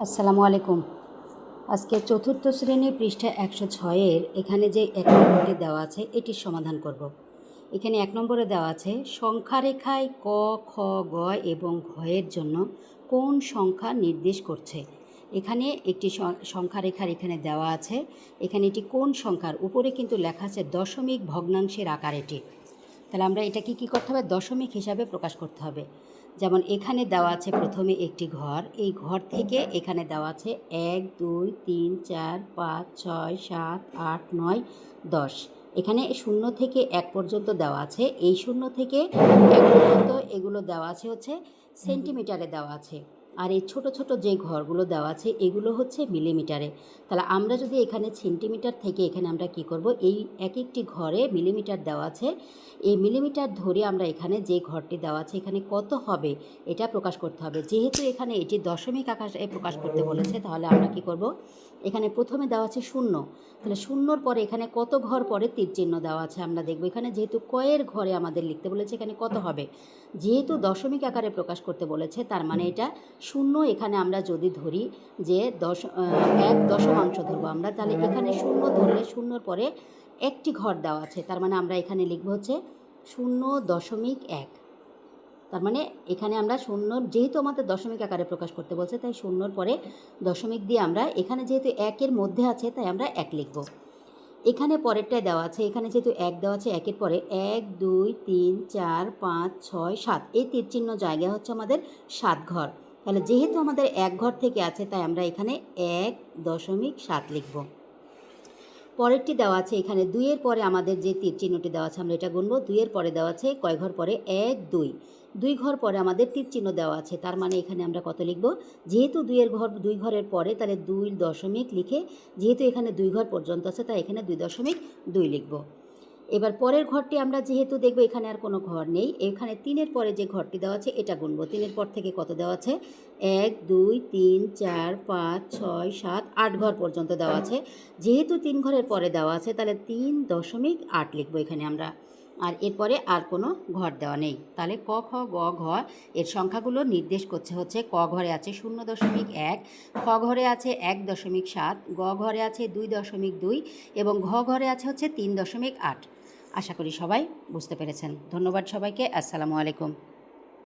আসসালামু আলাইকুম। আজকে চতুর্থ শ্রেণি পৃষ্ঠা একশো ছয়ের এখানে যে এক নম্বরটি দেওয়া আছে এটির সমাধান করব। এখানে এক নম্বরে দেওয়া আছে সংখ্যা রেখায় ক, খ, গ এবং ঘয়ের জন্য কোন সংখ্যা নির্দেশ করছে? এখানে একটি সংখ্যা রেখার এখানে দেওয়া আছে, এখানে এটি কোন সংখ্যার? উপরে কিন্তু লেখা আছে দশমিক ভগ্নাংশের আকার এটি। তাহলে আমরা এটাকে কী করতে হবে? দশমিক হিসাবে প্রকাশ করতে হবে। যেমন এখানে দেওয়া আছে প্রথমে একটি ঘর। এই ঘর থেকে এখানে দেওয়া আছে এক, দুই, তিন, চার, পাঁচ, ছয়, সাত, আট, নয়, দশ। এখানে শূন্য থেকে এক পর্যন্ত দেওয়া আছে। এই শূন্য থেকে এক পর্যন্ত এগুলো দেওয়া আছে হচ্ছে সেন্টিমিটারে দেওয়া আছে। আর এই ছোট ছোট যে ঘরগুলো দেওয়া আছে এগুলো হচ্ছে মিলিমিটারে তাহলে আমরা যদি এখানে সেন্টিমিটার থেকে এখানে আমরা কি করব? এই এক একটি ঘরে মিলিমিটার দেওয়া আছে। এই মিলিমিটার ধরে আমরা এখানে যে ঘরটি দেওয়া আছে এখানে কত হবে এটা প্রকাশ করতে হবে। যেহেতু এখানে এটি দশমিক আকাশে প্রকাশ করতে বলেছে তাহলে আমরা কি করব? এখানে প্রথমে দেওয়া আছে শূন্য। তাহলে শূন্যর পরে এখানে কত ঘর পরে? তীর চিহ্ন দেওয়া আছে আমরা দেখব। এখানে যেহেতু কয়ের ঘরে আমাদের লিখতে বলেছে এখানে কত হবে? যেহেতু দশমিক আকারে প্রকাশ করতে বলেছে তার মানে এটা শূন্য এখানে আমরা যদি ধরি যে দশ এক দশমাংশ ধরবো আমরা, তাহলে এখানে শূন্য ধরলে শূন্যর পরে একটি ঘর দেওয়া আছে। তার মানে আমরা এখানে লিখব হচ্ছে শূন্য দশমিক এক। তার মানে এখানে আমরা শূন্য, যেহেতু আমাদের দশমিক আকারে প্রকাশ করতে বলছে, তাই শূন্যর পরে দশমিক দিয়ে আমরা এখানে যেহেতু একের মধ্যে আছে, তাই আমরা এক লিখব। এখানে পরেরটায় দেওয়া আছে, এখানে যেহেতু এক দেওয়া আছে, একের পরে এক, দুই, তিন, চার, পাঁচ, ছয়, সাত। এই তীর চিহ্ন জায়গা হচ্ছে আমাদের সাত ঘর। তাহলে যেহেতু আমাদের এক ঘর থেকে আছে, তাই আমরা এখানে এক দশমিক সাত লিখব। পরেরটি দেওয়া আছে, এখানে দুইয়ের পরে আমাদের যে তীর চিহ্নটি দেওয়া আছে, আমরা এটা গুনবো। দুইয়ের পরে দেওয়া আছে, কয় ঘর পরে? এক, দুই। দুই ঘর পরে আমাদের তীর চিহ্ন দেওয়া আছে, তার মানে এখানে আমরা কত লিখব? যেহেতু দুইয়ের ঘর, দুই ঘরের পরে, তাহলে দুই দশমিক লিখে, যেহেতু এখানে দুই ঘর পর্যন্ত আছে, তাই এখানে দুই দশমিক দুই লিখব। এবার পরের ঘরটি আমরা যেহেতু দেখব, এখানে আর কোনো ঘর নেই। এখানে তিনের পরে যে ঘরটি দেওয়া আছে, এটা গুনবো। তিনের পর থেকে কত দেওয়া আছে? এক, দুই, তিন, চার, পাঁচ, ছয়, সাত, আট ঘর পর্যন্ত দেওয়া আছে। যেহেতু তিন ঘরের পরে দেওয়া আছে, তাহলে তিন দশমিক আট লিখব এখানে আমরা। আর এরপরে আর কোনো ঘর দেওয়া নেই। তাহলে ক, খ, গ, ঘ, এর সংখ্যাগুলো নির্দেশ করছে হচ্ছে ক ঘরে আছে শূন্য দশমিক এক, খ ঘরে আছে এক দশমিক সাত, গ ঘরে আছে দুই দশমিক দুই এবং ঘ ঘরে আছে হচ্ছে তিন দশমিক আট। আশা করি সবাই বুঝতে পেরেছেন। ধন্যবাদ সবাইকে। আসসালামু আলাইকুম।